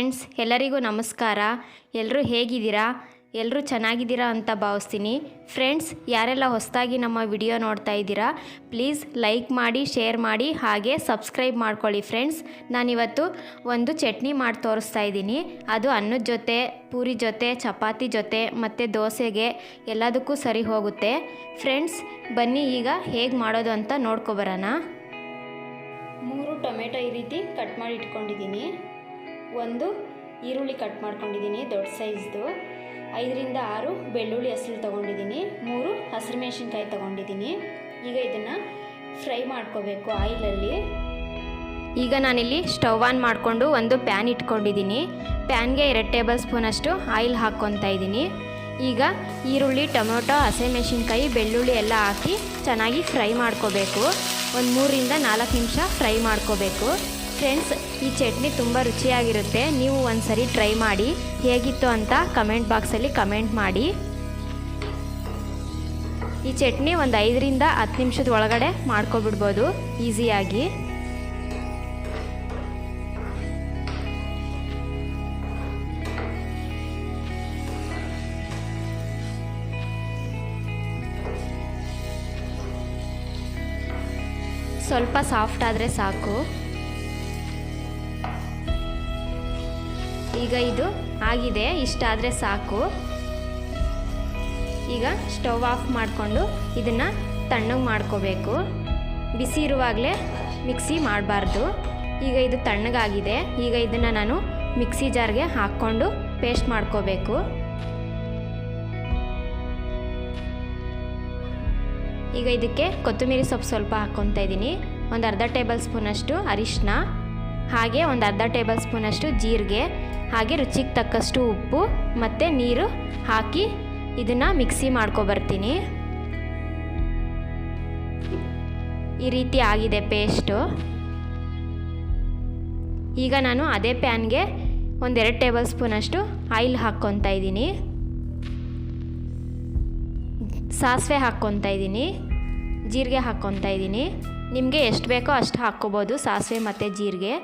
Friends, ಎಲ್ಲರಿಗೂ ನಮಸ್ಕಾರ. ಎಲ್ಲರೂ ಹೇಗಿದ್ದೀರಾ? ಎಲ್ಲರೂ ಚೆನ್ನಾಗಿದ್ದೀರಾ ಅಂತ ಭಾವಿಸ್ತೀನಿ. ಫ್ರೆಂಡ್ಸ್, ಯಾರೆಲ್ಲ ಹೊಸದಾಗಿ ನಮ್ಮ ವಿಡಿಯೋ ನೋಡ್ತಾ ಇದ್ದೀರಾ, ಪ್ಲೀಸ್ ಲೈಕ್ ಮಾಡಿ, ಶೇರ್ ಮಾಡಿ, ಹಾಗೆ ಸಬ್ಸ್ಕ್ರೈಬ್ ಮಾಡ್ಕೊಳ್ಳಿ ಫ್ರೆಂಡ್ಸ್. ನಾನಿವತ್ತು ಒಂದು ಚಟ್ನಿ ಮಾಡಿ ತೋರಿಸ್ತಾ ಇದ್ದೀನಿ. ಅದು ಅನ್ನದ ಜೊತೆ, ಪೂರಿ ಜೊತೆ, ಚಪಾತಿ ಜೊತೆ, ಮತ್ತು ದೋಸೆಗೆ ಎಲ್ಲದಕ್ಕೂ ಸರಿ ಹೋಗುತ್ತೆ. ಫ್ರೆಂಡ್ಸ್, ಬನ್ನಿ ಈಗ ಹೇಗೆ ಮಾಡೋದು ಅಂತ ನೋಡ್ಕೊಬರೋಣ ಮೂರು ಟೊಮೆಟೊ ಈ ರೀತಿ ಕಟ್ ಮಾಡಿ ಇಟ್ಕೊಂಡಿದ್ದೀನಿ. ಒಂದು ಈರುಳ್ಳಿ ಕಟ್ ಮಾಡ್ಕೊಂಡಿದ್ದೀನಿ, ದೊಡ್ಡ ಸೈಜ್ದು. ಐದರಿಂದ ಆರು ಬೆಳ್ಳುಳ್ಳಿ ಹಸಿರು ತೊಗೊಂಡಿದ್ದೀನಿ, ಮೂರು ಹಸಿರು ಮೆಣಸಿನ್ಕಾಯಿ ತೊಗೊಂಡಿದ್ದೀನಿ. ಈಗ ಇದನ್ನು ಫ್ರೈ ಮಾಡ್ಕೋಬೇಕು ಆಯಿಲಲ್ಲಿ. ಈಗ ನಾನಿಲ್ಲಿ ಸ್ಟವ್ ಆನ್ ಮಾಡಿಕೊಂಡು ಒಂದು ಪ್ಯಾನ್ ಇಟ್ಕೊಂಡಿದ್ದೀನಿ. ಪ್ಯಾನ್ಗೆ ಎರಡು ಟೇಬಲ್ ಸ್ಪೂನಷ್ಟು ಆಯಿಲ್ ಹಾಕ್ಕೊತಾ ಇದ್ದೀನಿ. ಈಗ ಈರುಳ್ಳಿ, ಟೊಮೊಟೊ ಹಸಿಮೆಣಸಿನ್ಕಾಯಿ ಬೆಳ್ಳುಳ್ಳಿ ಎಲ್ಲ ಹಾಕಿ ಚೆನ್ನಾಗಿ ಫ್ರೈ ಮಾಡ್ಕೋಬೇಕು. ಒಂದು ಮೂರರಿಂದ ನಾಲ್ಕು ನಿಮಿಷ ಫ್ರೈ ಮಾಡ್ಕೋಬೇಕು. ಫ್ರೆಂಡ್ಸ್ ಈ ಚಟ್ನಿ ತುಂಬ ರುಚಿಯಾಗಿರುತ್ತೆ. ನೀವು ಒಂದು ಸರಿ ಟ್ರೈ ಮಾಡಿ. ಹೇಗಿತ್ತು ಅಂತ ಕಮೆಂಟ್ ಬಾಕ್ಸಲ್ಲಿ ಕಮೆಂಟ್ ಮಾಡಿ. ಈ ಚಟ್ನಿ ಒಂದು ಐದರಿಂದ ಹತ್ತು ನಿಮಿಷದ ಒಳಗಡೆ ಮಾಡ್ಕೊಬಿಡ್ಬೋದು. ಈಸಿಯಾಗಿ. ಸ್ವಲ್ಪ ಸಾಫ್ಟ್ ಆದರೆ ಸಾಕು. ಈಗ ಇದು ಆಗಿದೆ ಇಷ್ಟಾದರೆ ಸಾಕು. ಈಗ ಸ್ಟವ್ ಆಫ್ ಮಾಡಿಕೊಂಡು ಇದನ್ನು ತಣ್ಣಗೆ ಮಾಡ್ಕೋಬೇಕು. ಬಿಸಿ ಇರುವಾಗಲೇ ಮಿಕ್ಸಿ ಮಾಡಬಾರ್ದು. ಈಗ ಇದು ತಣ್ಣಗಾಗಿದೆ, ಈಗ ಇದನ್ನು ನಾನು ಮಿಕ್ಸಿ ಜಾರ್ಗೆ ಹಾಕ್ಕೊಂಡು ಪೇಸ್ಟ್ ಮಾಡ್ಕೋಬೇಕು. ಈಗ ಇದಕ್ಕೆ ಕೊತ್ತಂಬರಿ ಸೊಪ್ಪು ಸ್ವಲ್ಪ ಹಾಕ್ಕೊತಾ ಇದ್ದೀನಿ ಒಂದು ಅರ್ಧ ಟೇಬಲ್ ಸ್ಪೂನಷ್ಟು ಅರಿಶಿನ ಹಾಗೆ ಒಂದು ಅರ್ಧ ಟೇಬಲ್ ಸ್ಪೂನಷ್ಟು ಜೀರಿಗೆ, ಹಾಗೆ ರುಚಿಗೆ ತಕ್ಕಷ್ಟು ಉಪ್ಪು ಮತ್ತು ನೀರು ಹಾಕಿ ಇದನ್ನು ಮಿಕ್ಸಿ ಮಾಡ್ಕೊಬರ್ತೀನಿ ಈ ರೀತಿ ಆಗಿದೆ ಪೇಸ್ಟು. ಈಗ ನಾನು ಅದೇ ಪ್ಯಾನ್ಗೆ ಒಂದೆರಡು ಟೇಬಲ್ ಸ್ಪೂನಷ್ಟು ಆಯಿಲ್ ಹಾಕ್ಕೊತಾ ಇದ್ದೀನಿ. ಸಾಸಿವೆ ಹಾಕ್ಕೊತಾ ಇದ್ದೀನಿ, ಜೀರಿಗೆ ಹಾಕ್ಕೊತಾ ಇದ್ದೀನಿ. ನಿಮಗೆ ಎಷ್ಟು ಬೇಕೋ ಅಷ್ಟು ಹಾಕ್ಕೋಬೋದು ಸಾಸಿವೆ ಮತ್ತು ಜೀರಿಗೆ.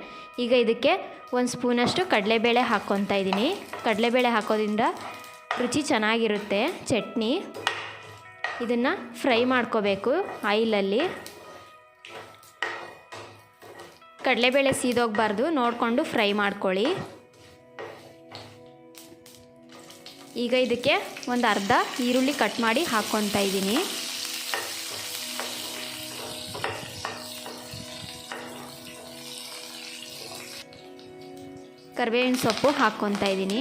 ಈಗ ಇದಕ್ಕೆ ಒಂದು ಸ್ಪೂನಷ್ಟು ಕಡಲೆಬೇಳೆ ಹಾಕ್ಕೊತಾ ಇದ್ದೀನಿ. ಕಡಲೆಬೇಳೆ ಹಾಕೋದ್ರಿಂದ ರುಚಿ ಚೆನ್ನಾಗಿರುತ್ತೆ, ಚಟ್ನಿ. ಇದನ್ನು ಫ್ರೈ ಮಾಡ್ಕೋಬೇಕು ಆಯಿಲಲ್ಲಿ. ಕಡಲೆಬೇಳೆ ಸೀದೋಗಬಾರ್ದು, ನೋಡಿಕೊಂಡು ಫ್ರೈ ಮಾಡ್ಕೊಳ್ಳಿ. ಈಗ ಇದಕ್ಕೆ ಒಂದು ಅರ್ಧ ಈರುಳ್ಳಿ ಕಟ್ ಮಾಡಿ ಹಾಕ್ಕೊತಾ ಇದ್ದೀನಿ. ಕರಿಬೇವಿನ ಸೊಪ್ಪು ಹಾಕ್ಕೊತಾ ಇದ್ದೀನಿ.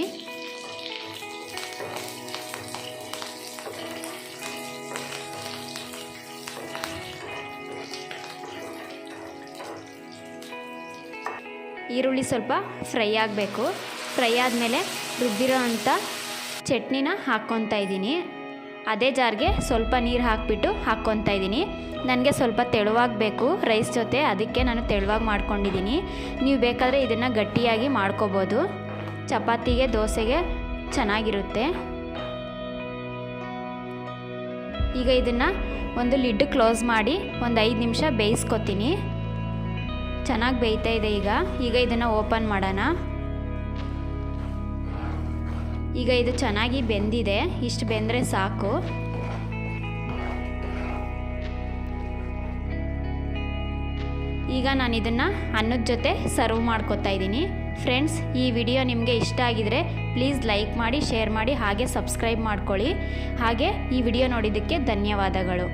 ಈರುಳ್ಳಿ ಸ್ವಲ್ಪ ಫ್ರೈ ಆಗಬೇಕು. ಫ್ರೈ ಆದಮೇಲೆ ರುಬ್ಬಿರೋ ಅಂಥ ಚಟ್ನಿನ ಹಾಕ್ಕೊತಾ ಇದ್ದೀನಿ. ಅದೇ ಜಾರ್ಗೆ ಸ್ವಲ್ಪ ನೀರು ಹಾಕಿಬಿಟ್ಟು ಹಾಕ್ಕೊತಾ ಇದ್ದೀನಿ. ನನಗೆ ಸ್ವಲ್ಪ ತೆಳುವಾಗಬೇಕು ರೈಸ್ ಜೊತೆ, ಅದಕ್ಕೆ ನಾನು ತೆಳುವಾಗಿ ಮಾಡ್ಕೊಂಡಿದ್ದೀನಿ. ನೀವು ಬೇಕಾದರೆ ಇದನ್ನು ಗಟ್ಟಿಯಾಗಿ ಮಾಡ್ಕೋಬೋದು. ಚಪಾತಿಗೆ, ದೋಸೆಗೆ ಚೆನ್ನಾಗಿರುತ್ತೆ. ಈಗ ಇದನ್ನು ಒಂದು ಲಿಡ್ ಕ್ಲೋಸ್ ಮಾಡಿ ಒಂದು ಐದು ನಿಮಿಷ ಬೇಯಿಸ್ಕೊತೀನಿ. ಚೆನ್ನಾಗಿ ಬೇಯ್ತಾ ಇದೆ ಈಗ. ಈಗ ಇದನ್ನು ಓಪನ್ ಮಾಡೋಣ. ಈಗ ಇದು ಚೆನ್ನಾಗಿ ಬೆಂದಿದೆ. ಇಷ್ಟು ಬೆಂದರೆ ಸಾಕು. ಈಗ ನಾನು ಇದನ್ನು ಅನ್ನದ ಜೊತೆ ಸರ್ವ್ ಮಾಡ್ಕೊತಾ ಇದ್ದೀನಿ. ಫ್ರೆಂಡ್ಸ್ ಈ ವಿಡಿಯೋ ನಿಮಗೆ ಇಷ್ಟ ಆಗಿದರೆ ಪ್ಲೀಸ್ ಲೈಕ್ ಮಾಡಿ ಶೇರ್ ಮಾಡಿ, ಹಾಗೆ ಸಬ್ಸ್ಕ್ರೈಬ್ ಮಾಡ್ಕೊಳ್ಳಿ. ಹಾಗೆ ಈ ವಿಡಿಯೋ ನೋಡಿದ್ದಕ್ಕೆ ಧನ್ಯವಾದಗಳು.